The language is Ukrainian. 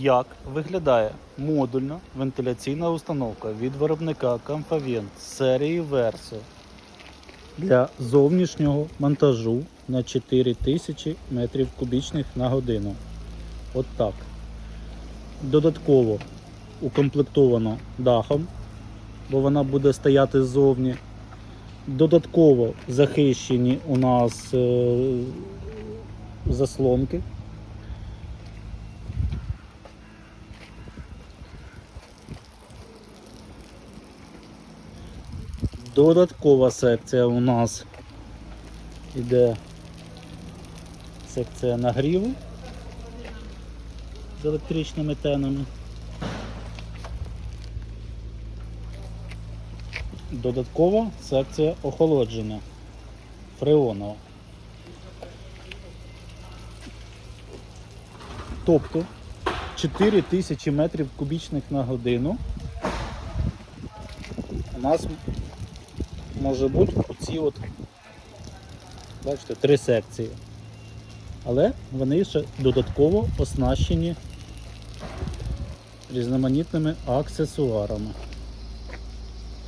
Як виглядає модульна вентиляційна установка від виробника Campavent серії Verso для зовнішнього монтажу на 4000 метрів кубічних на годину. От так. Додатково укомплектовано дахом, бо вона буде стояти ззовні. Додатково захищені у нас е, заслонки. Додаткова секція у нас іде секція нагріву з електричними тенами. Додаткова секція охолодження фреонова. Тобто 4000 метрів кубічних на годину у нас може бути оці от, бачите, три секції. Але вони ще додатково оснащені різноманітними аксесуарами.